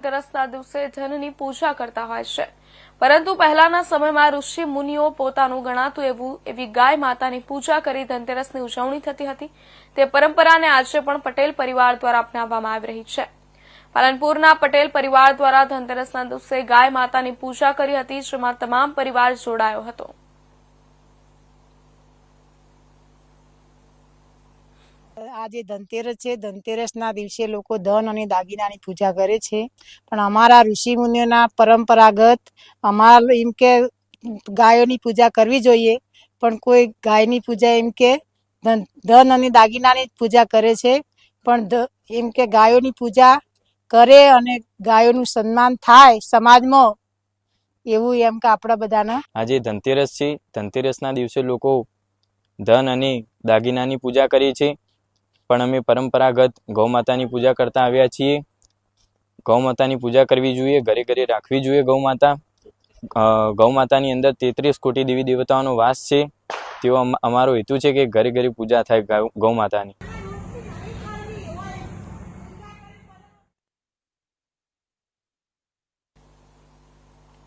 ધનતેરસના દિવસે ધનની પૂજા કરતા હોય છે. પરંતુ પહેલાના સમયમાં ઋષિ મુનિઓ પોતાનું ગણાતું એવું, એવી ગાય માતાની પૂજા કરી ધનતેરસની ઉજવણી થતી હતી. તે પરંપરાને આજે પણ પટેલ પરિવાર દ્વારા અપનાવવામાં આવી રહી છે. પાલનપુરના પટેલ પરિવાર દ્વારા ધનતેરસના દિવસે ગાય માતાની પૂજા કરી હતી, જેમાં તમામ પરિવાર જોડાયો હતો. આજે ધનતેરસ છે, ધનતેરસના દિવસે લોકો ધન અને દાગીનાની પૂજા કરે છે. પણ અમારા ઋષિ મુનિઓના પરંપરાગત અમારા એમ કે ગાયોની પૂજા કરવી જોઈએ, પણ કોઈ ગાયની પૂજા એમ કે ધન અને દાગીનાની જ પૂજા કરે છે. પણ એમ કે ગાયોની પૂજા કરે અને ગાયોનું સન્માન થાય સમાજમાં, એવું એમ કે આપણા બધાના. આજે ધનતેરસ છે, ધનતેરસના દિવસે લોકો ધન અને દાગીનાની પૂજા કરે છે પણ અમે પરંપરાગત ગૌ માતાની પૂજા કરતા આવ્યા છીએ. ગૌ માતાની પૂજા કરવી જોઈએ, ઘરે ઘરે રાખવી જોઈએ ગૌ માતા ગૌ માતાની અંદર તેત્રીસ કોટી દેવી દેવતાઓનો વાસ છે. તેવો અમ- અમારો હેતુ છે કે ઘરે ઘરે પૂજા થાય ગૌ- ગૌ માતાની